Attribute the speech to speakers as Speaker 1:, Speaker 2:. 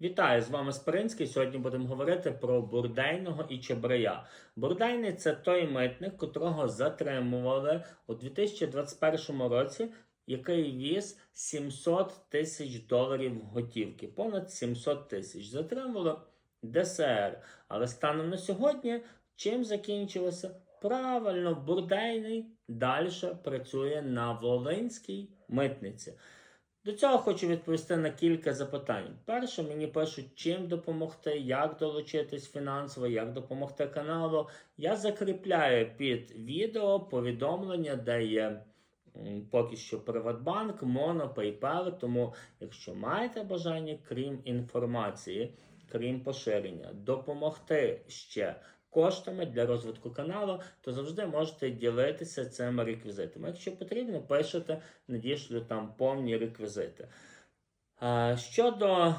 Speaker 1: Вітаю з вами Спиринський. Сьогодні будемо говорити про бурдейного і чебрея. Бурдейний це той митник, котрого затримували у 2021 році, який віз 700 тисяч доларів готівки. Понад 700 тисяч. Затримували ДСР. Але станом на сьогодні чим закінчилося? Правильно, бурдейний далі працює на Волинській митниці. До цього хочу відповісти на кілька запитань. Перше, мені пишуть, чим допомогти, як долучитись фінансово, як допомогти каналу. Я закріпляю під відео повідомлення, де є поки що Приватбанк, Моно, PayPal. Тому, якщо маєте бажання, крім інформації, крім поширення, допомогти ще коштами для розвитку каналу, то завжди можете ділитися цими реквізитами. Якщо потрібно, пишете, надішлю там повні реквізити. Щодо